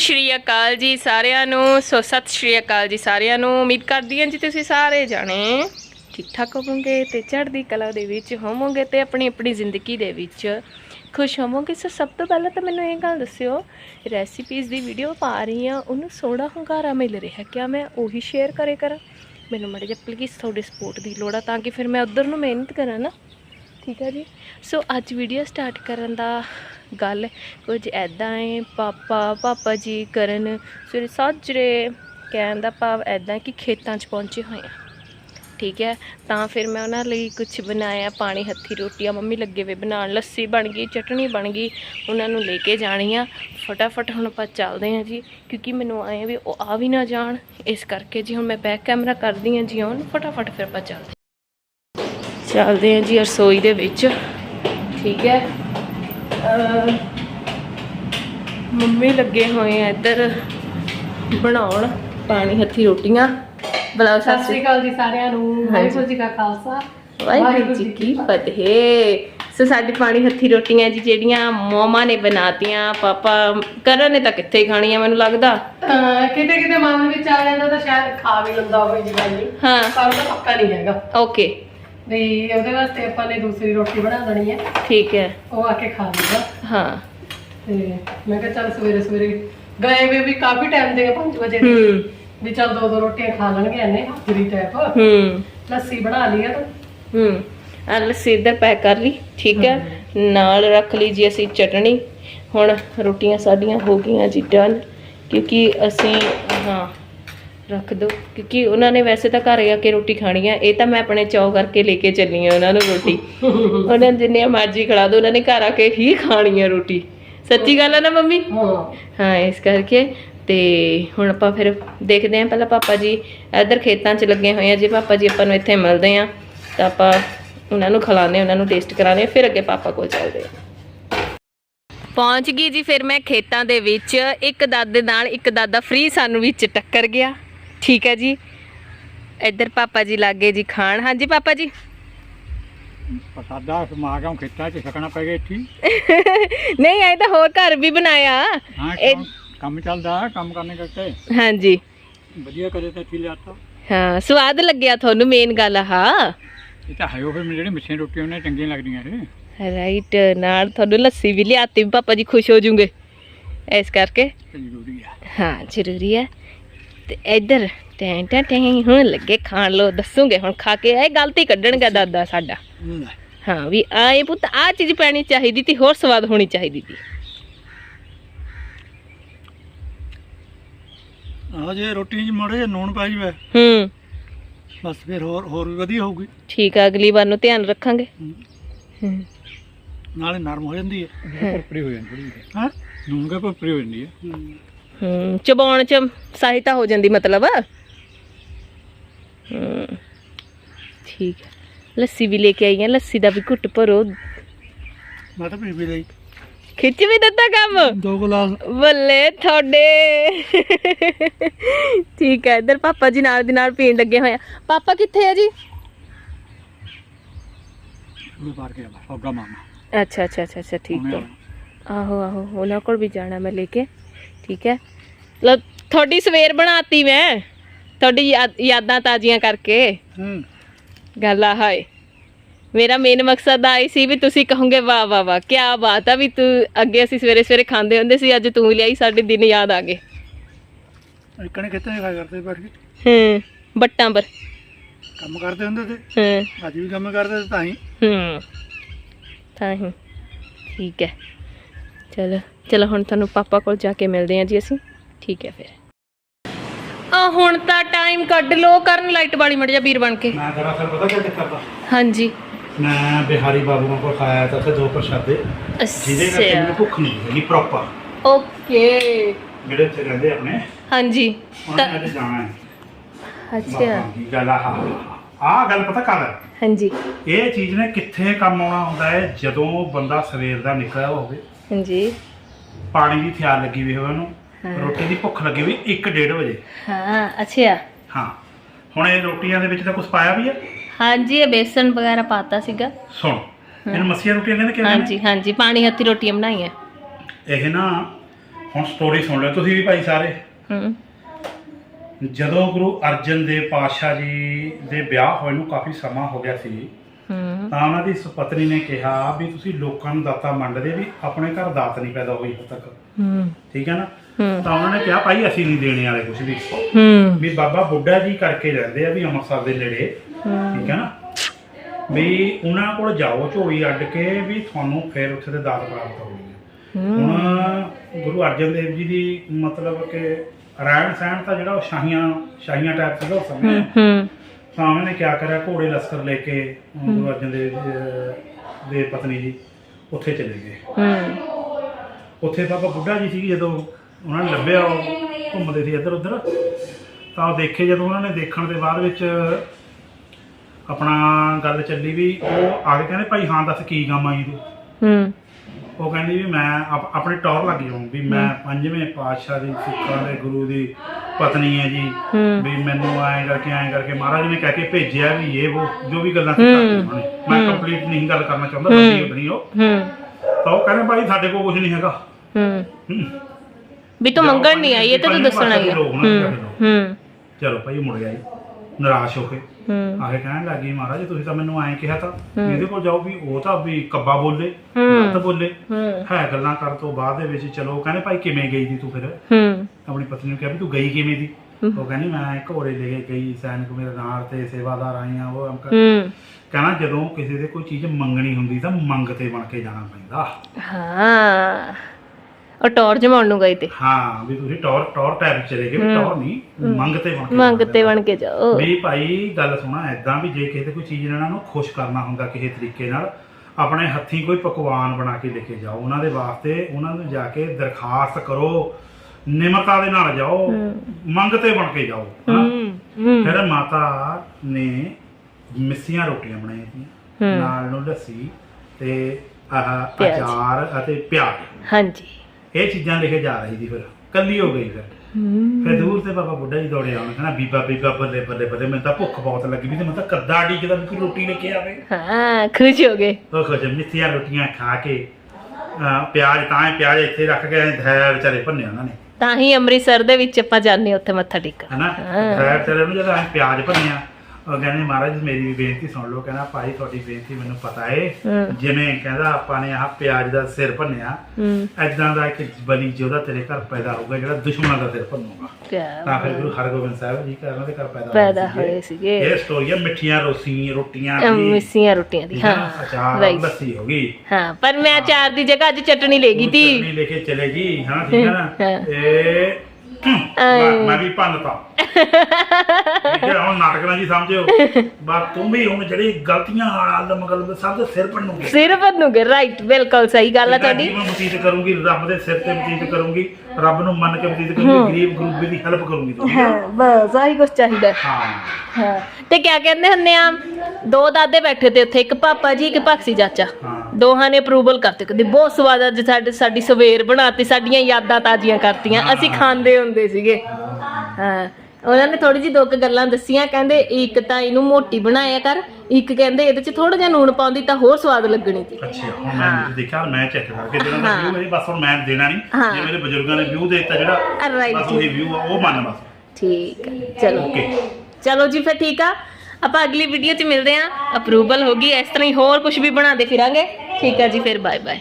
ਸ਼੍ਰੀ ਅਕਾਲ ਜੀ ਸਾਰਿਆਂ ਨੂੰ, ਸੋ ਸਤਿ ਸ਼੍ਰੀ ਅਕਾਲ ਜੀ ਸਾਰਿਆਂ ਨੂੰ। ਉਮੀਦ ਕਰਦੀ ਹਾਂ ਜੀ ਤੁਸੀਂ ਸਾਰੇ ਜਾਣੇ ਠੀਕ ਠਾਕ ਹੋਵੋਗੇ ਤੇ ਚੜ੍ਹਦੀ ਕਲਾ ਦੇ ਵਿੱਚ ਹੋਵੋਗੇ ਤੇ ਆਪਣੀ ਆਪਣੀ ਜ਼ਿੰਦਗੀ ਦੇ ਵਿੱਚ ਖੁਸ਼ ਹੋਵੋਗੇ। ਸੋ ਸਭ ਤੋਂ ਪਹਿਲਾਂ ਤਾਂ ਮੈਨੂੰ ਇਹ ਗੱਲ ਦੱਸਿਓ ਰੈਸਿਪੀਜ਼ ਦੀ ਵੀਡੀਓ ਪਾ ਰਹੀ ਹਾਂ, ਉਹਨੂੰ ਸੋੜਾ ਹੰਗਾਰਾ ਮਿਲ ਰਿਹਾ। ਕਿਆ ਮੈਂ ਉਹੀ ਸ਼ੇਅਰ ਕਰੇ ਕਰਾਂ? ਮੈਨੂੰ ਮੜੇ ਜਿਹਾ ਪਲੀਜ਼ ਤੁਹਾਡੇ ਸਪੋਰਟ ਦੀ ਲੋੜ ਆ, ਤਾਂ ਕਿ ਫਿਰ ਮੈਂ ਉਧਰ ਨੂੰ ਮਿਹਨਤ ਕਰਾਂ ਨਾ। ਠੀਕ ਹੈ ਜੀ? ਸੋ ਅੱਜ ਵੀਡੀਓ ਸਟਾਰਟ ਕਰਨ ਦਾ ਗੱਲ। ਕੁਝ ਐਦਾਂ ਹੈ ਪਾਪਾ ਪਾਪਾ ਜੀ ਕਰਨ ਸਵੇਰੇ ਸਾਜਰੇ ਕਹਿਣ ਦਾ ਭਾਵ ਐਦਾਂ ਕਿ ਖੇਤਾਂ 'ਚ ਪਹੁੰਚੇ ਹੋਏ ਆ। ਠੀਕ ਹੈ, ਤਾਂ ਫਿਰ ਮੈਂ ਉਹਨਾਂ ਲਈ ਕੁਝ ਬਣਾਇਆ, ਪਾਣੀ, ਹੱਥੀ ਰੋਟੀਆਂ, ਮੰਮੀ ਲੱਗੇ ਵੇ ਬਣਾਉਣ, ਲੱਸੀ ਬਣ ਗਈ, ਚਟਣੀ ਬਣ ਗਈ, ਉਹਨਾਂ ਨੂੰ ਲੈ ਕੇ ਜਾਣੀ ਆ ਫਟਾਫਟ ਹੁਣ ਆਪਾਂ ਚੱਲਦੇ ਹਾਂ ਜੀ, ਕਿਉਂਕਿ ਮੈਨੂੰ ਆਏ ਵੀ ਉਹ ਆ ਵੀ ਨਾ ਜਾਣ। ਇਸ ਕਰਕੇ ਜੀ ਹੁਣ ਮੈਂ ਬੈਕ ਕੈਮਰਾ ਕਰਦੀ ਹਾਂ ਜੀ, ਹੁਣ ਫਟਾਫਟ ਫਿਰ ਆਪਾਂ ਚੱਲਦੇ ਚੱਲਦੇ ਹਾਂ ਜੀ ਰਸੋਈ ਦੇ ਵਿੱਚ। ਠੀਕ ਹੈ। ਮੰਮੀ ਲੱਗੇ ਹੋਏ ਆ ਇੱਧਰ ਬਣਾਉਣ ਪਾਣੀ ਹੱਥੀ ਰੋਟੀਆਂ। ਬਲਾਉ ਸਤਿ ਸ਼੍ਰੀ ਅਕਾਲ ਜੀ ਸਾਰਿਆਂ ਨੂੰ। ਵਾਹਿਗੁਰੂ ਜੀ ਕਾ ਖਾਲਸਾ। ਵਾਹਿਗੁਰੂ ਜੀ ਕੀ ਫਤਿਹ। ਸੋ ਸਾਡੀ ਪਾਣੀ ਹੱਥੀ ਰੋਟੀਆਂ ਜੀ ਜਿਹੜੀਆਂ ਮੋਮਾ ਨੇ ਬਣਾਤੀਆਂ ਪਾਪਾ ਕਰਨ ਨੇ ਤਾਂ ਕਿੱਥੇ ਖਾਣੀਆਂ ਮੈਨੂੰ ਲੱਗਦਾ। ਕਿਤੇ ਕਿਤੇ ਮਨ ਵਿੱਚ ਆ ਜਾਂਦਾ ਤਾਂ ਸ਼ਾਇਦ ਖਾ ਵੀ ਲੈਂਦਾ ਹੋਵੇ ਜੀ ਹਾਂ। ਪਰ ਉਹਦਾ ਪੱਕਾ ਨਹੀਂ ਹੈਗਾ। ਓਕੇ। ਵੀ ਉਹਦੇ ਵਾਸਤੇ ਆਪਾਂ ਨੇ ਦੂਸਰੀ ਰੋਟੀ ਬਣਾ ਦੇਣੀ ਹੈ। ਠੀਕ ਹੈ। ਉਹ ਆ ਕੇ ਖਾ ਲੂਗਾ ਹਾਂ। ਤੇ ਮੈਂ ਕਿਹਾ ਚੱਲ ਸਵੇਰੇ ਸਵੇਰੇ ਗਏ ਵੇ ਵੀ ਕਾਫੀ ਟਾਈਮ ਦੇ 5 ਵਜੇ ਦੇ। ਹੂੰ। ਵੀ ਚੱਲ ਦੋ ਦੋ ਰੋਟੀਆਂ ਖਾ ਲੈਣਗੇ ਇਹਨੇ ਹਾਜ਼ਰੀ ਟੈਪ ਹੂੰ। ਲੱਸੀ ਬਣਾ ਲਈ ਆ ਤਾਂ। ਹੂੰ। ਆ ਲੱਸੀ ਇੱਧਰ ਪੈਕ ਕਰ ਲਈ ਠੀਕ ਹੈ। ਨਾਲ ਰੱਖ ਲਈ ਜੀ ਅਸੀਂ ਚਟਣੀ ਹੁਣ ਰੋਟੀਆਂ ਸਾਡੀਆਂ ਹੋ ਗਈਆਂ ਜੀ ਡਨ ਕਿਉਂਕਿ ਅਸੀਂ ਹਾਂ। ਰੱਖ ਦੋ। ਕਿਉਂਕਿ ਉਹਨਾਂ ਨੇ ਵੈਸੇ ਤਾਂ ਘਰ ਆ ਕੇ ਰੋਟੀ ਖਾਣੀ ਆ। ਇਹ ਤਾਂ ਮੈਂ ਆਪਣੇ ਚੌ ਕਰਕੇ ਲੈ ਕੇ ਚੱਲੀ ਆ ਉਹਨਾਂ ਨੂੰ ਰੋਟੀ। ਉਹਨਾਂ ਨੂੰ ਜਿੰਨੇ ਮਰਜ਼ੀ ਖਿਲਾ ਦੋ ਉਹਨਾਂ ਨੇ ਘਰ ਆ ਕੇ ਹੀ ਖਾਣੀ ਆ ਰੋਟੀ। ਸੱਚੀ ਗੱਲ ਆ ਨਾ ਮੰਮੀ? ਹਾਂ। ਇਸ ਕਰਕੇ। ਤੇ ਹੁਣ ਆਪਾਂ ਫਿਰ ਦੇਖਦੇ ਆਂ ਪਹਿਲਾਂ ਪਾਪਾ ਜੀ ਇੱਧਰ ਖੇਤਾਂ 'ਚ ਲੱਗੇ ਹੋਏ ਆ। ਜੇ ਪਾਪਾ ਜੀ ਆਪਾਂ ਨੂੰ ਇੱਥੇ ਮਿਲਦੇ ਆ ਤਾਂ ਆਪਾਂ ਉਹਨਾਂ ਨੂੰ ਖਿਲਾਉਂਦੇ ਉਹਨਾਂ ਨੂੰ ਟੇਸਟ ਹਾਂ, ਫਿਰ ਅੱਗੇ ਪਾਪਾ ਕੋਲ ਚੱਲਦੇ ਆ ਪਹੁੰਚ ਗਈ ਜੀ ਫਿਰ ਮੈਂ ਖੇਤਾਂ ਦੇ ਵਿੱਚ। ਇੱਕ ਦਾਦੇ ਨਾਲ ਇੱਕ ਦਾਦਾ ਫ੍ਰੀ ਸਾਨੂੰ ਵਿੱਚ ਟੱਕਰ ਗਿਆ। ਠੀਕ ਹੈ ਜੀ। ਇੱਧਰ ਪਾਪਾ ਜੀ ਲੱਗੇ ਜੀ ਖਾਣ। ਹਾਂਜੀ ਪਾਪਾ ਜੀ। ਪ੍ਰਸਾਦਾ ਸਮਾਗਮ ਖੇਤਾਂ 'ਚ ਛਕਣਾ ਪੈ ਗਿਆ ਇੱਥੇ ਨਹੀਂ ਐ ਤਾਂ ਹੋਰ ਘਰ ਵੀ ਬਣਾਇਆ। ਹਾਂ ਇਹ- ਕੰਮ- ਕੰਮ ਚੱਲਦਾ ਕੰਮ ਕਰਨੇ ਕਰਕੇ। ਹਾਂਜੀ। ਵਧੀਆ ਕਰੇ ਤਾਂ ਇੱਥੇ ਲਿਆਤਾ। ਹਾਂ ਸਵਾਦ ਲੱਗਿਆ ਤੁਹਾਨੂੰ ਮੇਨ ਗੱਲ ਹਾਂ। ਇਹ ਤਾਂ ਹੈ ਉਹ ਫਿਰ ਜਿਹੜੀ ਮਿੱਸੀਆਂ ਰੋਟੀਆਂ ਉਹਨੇ ਚੰਗੀਆਂ ਲੱਗਦੀਆਂ ਇਹ ਰਾਈਟ ਨਾਲ ਤੁਹਾਨੂੰ ਲੱਸੀ ਵੀ ਲਿਆਤੀ ਵੀ ਪਾਪਾ ਜੀ ਖੁਸ਼ ਹੋ ਜੂਗੇ। ਇਸ ਕਰਕੇ। ਤੇ ਜ਼ਰੂਰੀ ਆ। ਹਾਂ ਜ਼ਰੂਰੀ ਹੈ ਤੇ ਇੱਧਰ ਟੈਂ ਟੈਂ ਟੈਂ ਹੁਣ ਲੱਗੇ ਖਾਣ। ਲੋ ਦੱਸੂਗੇ ਹੁਣ ਖਾ ਕੇ ਇਹ ਗਲਤੀ ਕੱਢਣਗਾ ਦਾਦਾ ਸਾਡਾ। ਹਾਂ ਵੀ ਆਏ ਪੁੱਤ ਆ ਚੀਜ਼ ਪੈਣੀ ਚਾਹੀਦੀ ਤੀ ਹੋਰ ਸਵਾਦ ਹੋਣੀ ਚਾਹੀਦੀ ਤੀ। ਆ ਜੇ ਰੋਟੀ 'ਚ ਮੜੇ ਜੇ ਨੂਣ ਪੈ ਜਵੇ ਹੂੰ। ਬਸ ਫਿਰ ਹੋਰ ਹੋਰ ਵੀ ਵਧੀਆ ਹੋਊਗੀ। ਠੀਕ ਆ ਅਗਲੀ ਵਾਰ ਨੂੰ ਧਿਆਨ ਰੱਖਾਂਗੇ। ਹੂੰ। ਨਾਲੇ ਨਰਮ ਹੋ ਜਾਂਦੀ ਹੈ। ਪਰਪਰੀ ਹੋ ਜਾਂਦੀ ਹੈ। ਹਾਂ? ਨੂਣ ਕੇ ਪਰਪਰੀ ਹੋ ਜਾਂਦੀ ਹੈ। ਹੂੰ ਚਬਾਉਣ ਚ ਸਹਾਇਤਾ ਹੋ ਜਾਂਦੀ ਮਤਲਬ? ਹੂੰ ਠੀਕ ਹੈ। ਲੱਸੀ ਵੀ ਲੈ ਕੇ ਆਈ ਆ ਲੱਸੀ ਦਾ ਵੀ ਘੁੱਟ ਭਰੋ। ਮੈਂ ਤਾਂ ਪੀ ਵੀ ਲਈ। ਖਿੱਚ ਵੀ ਦਿੱਤਾ ਕੰਮ? ਦੋ ਗਲਾਸ। ਬੱਲੇ ਤੁਹਾਡੇ। ਠੀਕ ਹੈ ਇੱਧਰ ਪਾਪਾ ਜੀ ਨਾਲ ਦੀ ਨਾਲ ਪੀਣ ਲੱਗੇ ਹੋਏ ਆ। ਪਾਪਾ ਕਿੱਥੇ ਆ ਜੀ? ਉਹ ਹੋਗਾ ਮਾਮਾ। ਅੱਛਾ ਅੱਛਾ ਅੱਛਾ ਠੀਕ ਹੈ। ਆਹੋ ਆਹੋ ਉਹਨਾਂ ਕੋਲ ਵੀ ਜਾਣਾ ਮੈਂ ਲੈ ਕੇ। ਠੀਕ ਹੈ? ਲੋ ਤੁਹਾਡੀ ਸਵੇਰ ਬਣਾਤੀ ਮੈਂ ਤੁਹਾਡੀ ਯਾਦ- ਯਾਦਾਂ ਤਾਜ਼ੀਆਂ ਕਰਕੇ। ਹੂੰ। ਗੱਲ ਆ ਹਾਏ। ਮੇਰਾ ਮੇਨ ਮਕਸਦ ਆਈ ਸੀ ਵੀ ਤੁਸੀਂ ਕਹੋਗੇ ਵਾਹ ਵਾਹ ਵਾਹ ਕੀ ਬਾਤ ਆ ਵੀ ਤੂੰ ਅੱਗੇ ਅਸੀਂ ਸਵੇਰੇ ਸਵੇਰੇ ਖਾਂਦੇ ਹੁੰਦੇ ਸੀ ਅੱਜ ਤੂੰ ਲਿਆਈ ਸਾਡੇ ਦਿਨ ਯਾਦ ਆ ਗਏ। ਇਕਣੇ ਕਿਤੇ ਖਾ ਕਰਦੇ ਬੈਠ ਕੇ। ਹੂੰ ਬੱਟਾਂ ਪਰ। ਕੰਮ ਕਰਦੇ ਹੁੰਦੇ ਤੇ ਹੂੰ। ਅੱਜ ਵੀ ਕੰਮ ਕਰਦੇ ਤੇ ਤਾਂ ਹੀ। ਹੂੰ। ਤਾਂ ਹੀ। ਠੀਕ ਹੈ। ਚਲੋ ਚਲੋ ਹੁਣ ਤੁਹਾਨੂੰ ਪਾਪਾ ਕੋਲ ਜਾ ਕੇ ਮਿਲਦੇ ਹਾਂ ਜੀ ਅਸੀਂ। ਠੀਕ ਹੈ ਫਿਰ। ਆ ਹੁਣ ਤਾਂ ਟਾਈਮ ਕੱਢ ਲੋ ਕਰਨ ਲਾਈਟ ਵਾਲੀ ਮੜ ਜਾ ਵੀਰ ਬਣ ਕੇ। ਮੈਂ ਦਰਅਸਲ ਪਤਾ ਕੀ ਕਰਦਾ ਹਾਂਜੀ। ਮੈਂ ਬਿਹਾਰੀ ਬਾਬੂਆਂ ਕੋਲ ਖਾਇਆ ਤਾਂ ਉੱਥੇ ਦੋ ਪ੍ਰਸ਼ਾਦੇ। ਜਿਹਦੇ ਕਰਕੇ ਮੈਨੂੰ ਭੁੱਖ ਨਹੀਂ ਹੈਗੀ ਪ੍ਰੋਪਰ ਓਕੇ ਜਿਹੜੇ ਇੱਥੇ ਰਹਿੰਦੇ ਆਪਣੇ ਹਾਂਜੀ। ਨੇ ਅੱਜ ਜਾਣਾ ਹੈ। ਅੱਛਾ। ਬਾਬਾ ਗੱਲ ਆ ਆਹ ਗੱਲ ਪਤਾ ਕਰ। ਹਾਂਜੀ। ਇਹ ਚੀਜ਼ ਨੇ ਕਿੱਥੇ ਕੰਮ ਆਉਣਾ ਹੁੰਦਾ ਹੈ ਜਦੋਂ ਬੰਦਾ ਸਵੇਰ ਦਾ ਨਿਕਲਿਆ ਹੋਵੇ। ਹਾਂਜੀ। ਪਾਣੀ ਦੀ ਥਿਆਲ ਲੱਗੀ ਵੀ ਹੋਵੇ ਉਹਨੂੰ। ਰੋਟੀ ਦੀ ਭੁੱਖ ਲੱਗੀ ਵੀ 1:30 ਵਜੇ। ਹਾਂ ਅੱਛਾ ਹਾਂ। ਹੁਣ ਇਹ ਰੋਟੀਆਂ ਦੇ ਵਿੱਚ ਤਾਂ ਕੁਝ ਪਾਇਆ ਵੀ ਹੈ ਹਾਂਜੀ ਇਹ ਬੇਸਨ ਵਗੈਰਾ ਪਾਤਾ ਸੀਗਾ। ਸੁਣ ਇਹਨੂੰ ਮੱਸੀਆਂ ਰੋਟੀਆਂ ਕਹਿੰਦੇ ਕਿਵੇਂ ਹਾਂਜੀ ਹਾਂਜੀ ਪਾਣੀ ਹੱਥੀ ਰੋਟੀਆਂ ਬਣਾਈਆਂ। ਇਹ ਨਾ ਹੁਣ ਸਟੋਰੀ ਸੁਣ ਲਿਓ ਤੁਸੀਂ ਵੀ ਭਾਈ ਸਾਰੇ। ਹੂੰ। ਜਦੋਂ ਗੁਰੂ ਅਰਜਨ ਦੇਵ ਪਾਤਸ਼ਾਹ ਜੀ ਦੇ ਵਿਆਹ ਹੋਏ ਨੂੰ ਕਾਫੀ ਸਮਾਂ ਹੋ ਗਿਆ ਸੀ ਤਾਂ ਉਹਨਾਂ ਦੀ ਸੁਪਤਨੀ ਨੇ ਕਿਹਾ ਵੀ ਤੁਸੀਂ ਲੋਕਾਂ ਨੂੰ ਦਾਤਾ ਵੰਡਦੇ ਵੀ ਆਪਣੇ ਘਰ ਦਾਤ ਨਹੀਂ ਪੈਦਾ ਹੋਈ ਹਜੇ ਤੱਕ। ਹੂੰ। ਠੀਕ ਹੈ ਨਾ? ਤਾਂ ਉਹਨਾਂ ਨੇ ਕਿਹਾ ਭਾਈ ਅਸੀਂ ਨਹੀਂ ਦੇਣੇ ਵਾਲੇ ਕੁਝ ਵੀ। ਹੂੰ। ਵੀ ਬਾਬਾ ਬੁੱਢਾ ਜੀ ਕਰਕੇ ਰਹਿੰਦੇ ਆ ਵੀ ਅੰਮ੍ਰਿਤਸਰ ਦੇ ਨੇੜੇ। ਠੀਕ ਹੈ ਨਾ? ਵੀ ਉਹਨਾਂ ਕੋਲ ਜਾਓ ਝੋਲੀ ਅੱਡ ਕੇ ਵੀ ਤੁਹਾਨੂੰ ਫਿਰ ਉੱਥੇ ਦੇ ਦਾਤ ਪ੍ਰਾਪਤ ਹੋਣਗੇ ਹੁਣ ਗੁਰੂ ਅਰਜਨ ਦੇਵ ਜੀ ਦੀ ਮਤਲਬ ਕਿ ਰਹਿਣ ਸਹਿਣ ਤਾਂ ਜਿਹੜਾ ਉਹ ਸ਼ਾਹੀਆਂ ਸ਼ਾਹੀਆਂ ਟਾਈਪ ਸੀਗਾ ਉਸ ਸਮੇਂ ਉਹਨਾਂ ਨੇ ਕਿਆ ਕਰਿਆ? ਘੋੜੇ ਲਸ਼ਕਰ ਲੈ ਕੇ ਗੁਰੂ ਅਰਜਨ ਦੇਵ ਜੀ, ਦੇ ਪਤਨੀ ਜੀ ਉੱਥੇ ਚਲੇ ਗਏ। ਹੂੰ। ਉੱਥੇ ਬਾਬਾ ਬੁੱਢਾ ਜੀ ਸੀ ਜਦੋਂ ਉਹਨਾਂ ਨੇ ਲੱਭਿਆ ਉਹ ਘੁੰਮਦੇ ਸੀ ਇੱਧਰ ਉੱਧਰ। ਤਾਂ ਉਹ ਦੇਖੇ ਜਦੋਂ ਉਹਨਾਂ ਨੇ ਦੇਖਣ ਦੇ ਬਾਅਦ ਵਿੱਚ ਆਪਣਾ ਗੱਲ ਚੱਲੀ ਵੀ ਉਹ ਆ ਕੇ ਕਹਿੰਦੇ ਭਾਈ ਹਾਂ ਦੱਸ ਕੀ ਕੰਮ ਆਈ ਤੂੰ? ਹੂੰ। ਉਹ ਕਹਿੰਦੀ ਵੀ ਮੈਂ ਆਪ- ਆਪਣੀ ਟੌਰ ਲੱਗ ਜਾਉਂ ਵੀ ਮੈਂ ਪੰਜਵੇਂ ਪਾਤਸ਼ਾਹ ਦੀ ਸਿੱਖਾਂ ਦੇ ਗੁਰੂ ਦੀ ਪਤਨੀ ਹੈ ਜੀ ਹੂੰ। ਵੀ ਮੈਨੂੰ ਐਂ ਕਰਕੇ ਐਂ ਕਰਕੇ ਮਹਾਰਾਜ ਨੇ ਕਹਿ ਕੇ ਭੇਜਿਆ ਵੀ ਇਹ ਉਹ ਜੋ ਵੀ ਗੱਲਾਂ ਸੀ ਕਰਦੀ ਉਹਨਾਂ ਨੇ ਮੈਂ ਕੰਪਲੀਟ ਨਹੀਂ ਗੱਲ ਕਰਨਾ ਚਾਹੁੰਦਾ ਬੰਦੀ ਉਦਣੀ ਉਹ ਹੂੰ। ਤਾਂ ਉਹ ਕਹਿੰਦੇ ਭਾਈ ਸਾਡੇ ਕੋਲ ਕੁਝ ਨਹੀਂ ਹੈਗਾ। ਹੂੰ। ਹੂੰ। ਵੀ ਤੂੰ ਮੰਗਣ ਨਹੀਂ ਆਈ ਇਹ ਤਾਂ ਤੂੰ ਦੱਸਣ ਆਈ ਹੂੰ। ਹੂੰ। ਚਲੋ ਭਾਈ ਮੁੜ ਗਿਆ ਜੀ। ਨਿਰਾਸ਼ ਹੋ ਕੇ। ਹੂੰ। ਆ ਕੇ ਕਹਿਣ ਲੱਗੀ ਮਹਾਰਾਜ ਤੁਸੀਂ ਤਾਂ ਮੈਨੂੰ ਐਂ ਕਿਹਾ ਤਾਂ ਵੀ ਇਹਦੇ ਕੋਲ ਜਾਓ ਵੀ ਉਹ ਤਾਂ ਵੀ ਕੱਬਾ ਬੋਲੇ ਹੂੰ। ਲੱਤ ਬੋਲੇ। ਹੂੰ। ਹੈ ਗੱਲਾਂ ਕਰ ਤੋਂ ਬਾਅਦ ਦੇ ਵਿੱਚ ਚਲੋ ਕਹਿੰਦੇ ਭਾਈ ਕਿਵੇਂ ਗਈ ਦੀ ਤੂੰ ਫਿਰ? ਹੂੰ। ਆਪਣੀ ਪਤਨੀ ਨੂੰ ਕਿਹਾ ਵੀ ਤੂੰ ਗਈ ਕਿਵੇਂ ਦੀ? ਉਹ ਕਹਿੰਦੀ ਮੈਂ ਘੋੜੇ ਲੈ ਕੇ ਗਈ ਸੈਨਿਕ ਮੇਰੇ ਨਾਲ ਤੇ ਸੇਵਾਦਾਰ ਆਈਆਂ ਉਹ ਅੰਕਲ ਹੂੰ। ਕਹਿੰਦਾ ਜਦੋਂ ਕਿਸੇ ਦੇ ਕੋਈ ਚੀਜ਼ ਮੰਗਣੀ ਹੁੰਦੀ ਤਾਂ ਮੰਗ ਤੇ ਬਣ ਕੇ ਜਾਣਾ ਪੈਂਦਾ। ਹਾਂ। ਉਹ ਟੌਰ ਜਮਾਉਣ ਨੂੰ ਗਈ ਤੇ। ਹਾਂ ਵੀ ਤੁਸੀਂ ਟੌਰ ਟੌਰ ਟਾਈਪ ਚਲੇ ਗਏ ਵੀ ਟੌਰ ਨਹੀਂ ਮੰਗ ਤੇ ਬਣ ਕੇ ਮੰਗ ਤੇ ਬਣ ਕੇ ਜਾਓ। ਵੀ ਭਾਈ ਗੱਲ ਸੁਣਾ ਐਦਾਂ ਵੀ ਜੇ ਕਿਸੇ ਤੇ ਕੋਈ ਚੀਜ਼ ਇਹਨਾਂ ਨੂੰ ਖੁਸ਼ ਕਰਨਾ ਹੁੰਦਾ ਕਿਸੇ ਤਰੀਕੇ ਨਾਲ ਆਪਣੇ ਹੱਥੀਂ ਕੋਈ ਪਕਵਾਨ ਬਣਾ ਕੇ ਲੈ ਕੇ ਜਾਓ। ਉਹਨਾਂ ਦੇ ਵਾਸਤੇ ਉਹਨਾਂ ਨੂੰ ਜਾ ਕੇ ਦਰਖਾਸਤ ਕਰੋ ਨਿਮਰਤਾ ਦੇ ਨਾਲ ਜਾਓ ਮੰਗ ਤੇ ਬਣ ਕੇ ਜਾਓ ਹਨਾ? ਫਿਰ ਮਾਤਾ ਨੇ ਮਿੱਸੀਆਂ ਰੋਟੀਆਂ ਬਣਾਈਆਂ ਸੀ ਨਾਲ ਨੂੰ ਲੱਸੀ ਤੇ ਆਹ। ਅਚਾਰ ਅਤੇ ਪਿਆਜ਼। ਹਾਂਜੀ। ਇਹ ਚੀਜ਼ਾਂ ਲੈ ਕੇ ਜਾ ਰਹੀ ਸੀ ਫਿਰ ਕੱਲੀ ਹੋ ਗਈ ਫਿਰ। ਫਿਰ ਦੂਰ ਤੇ ਬਾਬਾ ਬੁੱਢਾ ਜੀ ਦੌੜੇ ਆਉਣ ਕਹਿੰਦਾ ਬੀਬਾ ਬੀਬਾ ਬੱਲੇ ਬੱਲੇ ਬੱਲੇ ਮੈਨੂੰ ਤਾਂ ਭੁੱਖ ਬਹੁਤ ਲੱਗੀ ਵੀ ਤੇ ਮੈਂ ਤਾਂ ਕੱਦਾ ਡੀਕਦਾ ਵੀ ਕੋਈ ਰੋਟੀ ਲੈ ਕੇ ਆਵੇ। ਹਾਂ ਖੁਸ਼ ਹੋ ਗਏ। ਉਹ ਖੁਸ਼ ਮਿੱਠੀਆਂ ਰੋਟੀਆਂ ਖਾ ਕੇ ਪਿਆਜ਼ ਤਾਂ ਪਿਆਜ਼ ਇੱਥੇ ਰੱਖ ਕੇ ਧੈਰ ਵਿਚਾਰੇ ਭੰਨੇ ਉਹਨਾਂ ਨੇ। ਤਾਂ ਹੀ ਅੰਮ੍ਰਿਤਸਰ ਦੇ ਵਿੱਚ ਆਪਾਂ ਜਾਂਦੇ ਹਾਂ ਉੱਥੇ ਮੱਥਾ ਟੇਕਣ। ਹਨਾ? ਧੈਰ ਵਿਚਾਰੇ ਨੂੰ ਜਦੋਂ ਅਸੀਂ ਪਿਆਜ਼ ਭੰਨਿਆ ਉਹ ਕਹਿੰਦੇ ਮਹਾਰਾਜ ਮੇਰੀ ਵੀ ਬੇਨਤੀ ਸੁਣ ਲਓ। ਕਹਿੰਦਾ ਭਾਈ ਤੁਹਾਡੀ ਬੇਨਤੀ ਮੈਨੂੰ ਪਤਾ ਏ। ਜਿਵੇਂ ਕਹਿੰਦਾ ਆਪਾਂ ਨੇ ਆਹ ਪਿਆਜ਼ ਦਾ ਸਿਰ ਭੰਨਿਆ ਐਦਾਂ ਦਾ ਇੱਕ ਬਲੀ ਜਿਹਦਾ ਤੇਰੇ ਘਰ ਪੈਦਾ ਹੋਊਗਾ ਜਿਹੜਾ ਦੁਸ਼ਮਣਾਂ ਦਾ ਸਿਰ ਭੰਨੂਗਾ। ਤਾਂ ਫਿਰ ਗੁਰੂ ਹਰਗੋਬਿੰਦ ਸਾਹਿਬ ਜੀ ਘਰ ਦੇ ਘਰ ਪੈਦਾ ਪੈਦਾ। ਹੋਏ ਸੀਗੇ। ਇਹ ਸਟੋਰੀ ਹੈ ਮਿੱਠੀਆਂ ਰੋਸੀ ਰੋਟੀਆਂ ਦੀ। ਮਿੱਸੀਆਂ ਰੋਟੀਆਂ ਦੀ ਹੈ? ਅਚਾਰ। ਲੱਸੀ ਹੋ ਗਈ। ਹਾਂ ਪਰ ਮੈਂ ਅਚਾਰ ਦੀ ਜਗ੍ਹਾ ਅੱਜ ਚਟਣੀ ਲੈ ਗਈ ਤੀ ਚਟਨੀ ਲੈ ਕੇ ਚਲੇ ਗਈ ਹਾਂ ਠੀਕ ਹੈ ਨਾ। ਇਹ ਮੈਂ ਮੈਂ ਵੀ ਭੰਨਤਾ ਠੀਕ ਹੈ ਹੁਣ ਨਾਟਕ ਨਾ ਜੀ ਸਮਝਿਓ। ਬਸ ਤੂੰ ਵੀ ਹੁਣ ਜਿਹੜੀ ਗਲਤੀਆਂ ਹਾਲ ਮਗਲ ਸਭ ਦੇ ਸਿਰ ਭੰਨੂਗੇ। ਸਿਰ ਬੰਨੂਗੇ ਰਾਈਟ ਬਿਲਕੁਲ ਸਹੀ ਗੱਲ ਹੈ ਤੁਹਾਡੀ। ਜੀਵਨ ਬਤੀਤ ਕਰੂੰਗੀ ਰੱਬ ਦੇ ਸਿਰ ਤੇ ਬਤੀਤ ਕਰੂੰਗੀ ਰੱਬ ਨੂੰ ਮੰਨ ਕੇ ਬਤੀਤ ਕਰੂੰਗੀ ਗਰੀਬ ਗਰੂਬੀ ਦੀ ਹੈਲਪ ਕਰੂੰਗੀ ਤੂੰ ਹਾਂ? ਬਸ ਆਹੀ ਕੁਝ ਚਾਹੀਦਾ। ਹੈ। ਹਾਂ। ਹਾਂ ਤੇ ਕਿਆ ਕਹਿੰਦੇ ਹੁੰਦੇ ਆ? ਦੋ ਦਾਦੇ ਬੈਠੇ ਤੇ ਉੱਥੇ ਇੱਕ ਪਾਪਾ ਜੀ ਇੱਕ ਭਾਕਸੀ ਚਾਚਾ। ਹਾਂ। ਦੋਹਾਂ ਨੇ ਅਪਰੂਵਲ ਕਰਤੇ ਕਹਿੰਦੇ ਬਹੁਤ ਸਵਾਦ ਅੱਜ ਸਾਡੇ ਸਾਡੀ ਸਵੇਰ ਬਣਾਤੀ ਸਾਡੀਆਂ ਯਾਦਾਂ ਤਾਜ਼ੀਆਂ ਕਰਤੀਆਂ। ਅਸੀਂ ਖਾਂਦੇ ਹੁੰਦੇ ਸੀਗੇ। ਹਾਂ। ਉਹਨਾਂ ਨੇ ਥੋੜੀ ਜਿਹੀ ਦੋ ਕੁ ਗੱਲਾਂ ਦੱਸੀਆਂ। ਕਹਿੰਦੇ ਇੱਕ ਤਾਂ ਇਹਨੂੰ ਮੋਟੀ ਬਣਾਇਆ ਕਰ। ਇੱਕ ਕਹਿੰਦੇ ਇਹਦੇ ਚ ਥੋੜਾ ਜਿਹਾ ਨੂਣ ਪਾਉਂਦੀ ਤਾਂ ਹੋਰ ਸਵਾਦ ਲੱਗਣੀ ਸੀ। ਅੱਛਾ ਹੁਣ ਮੈਂ ਦੇਖਿਆ ਮੈਂ ਚੈੱਕ ਕਰਕੇ ਦੇਣਾ ਦਾ। ਵਿਊ ਮੇਰੀ ਬਸ ਹੁਣ ਮੈਂ ਦੇਣਾ ਨਹੀਂ। ਜੇ ਮੇਰੇ ਬਜ਼ੁਰਗਾਂ ਨੇ ਵਿਊ ਦਿੱਤਾ ਜਿਹੜਾ ਬਸ ਉਹੀ ਵਿਊ ਆ ਉਹ ਮੰਨ ਬਸ। ਠੀਕ ਹੈ ਚਲੋ। ਓਕੇ ਚਲੋ ਜੀ ਫਿਰ ਠੀਕ ਆ। ਆਪਾਂ ਅਗਲੀ ਵੀਡੀਓ 'ਚ ਮਿਲਦੇ ਆਂ ਅਪਰੂਵਲ ਹੋ ਗਈ। ਇਸ ਤਰ੍ਹਾਂ ਹੀ ਹੋਰ ਕੁਝ ਵੀ ਬਣਾਉਂਦੇ ਫਿਰਾਂਗੇ। ਠੀਕ ਹੈ ਜੀ ਫਿਰ ਬਾਏ ਬਾਏ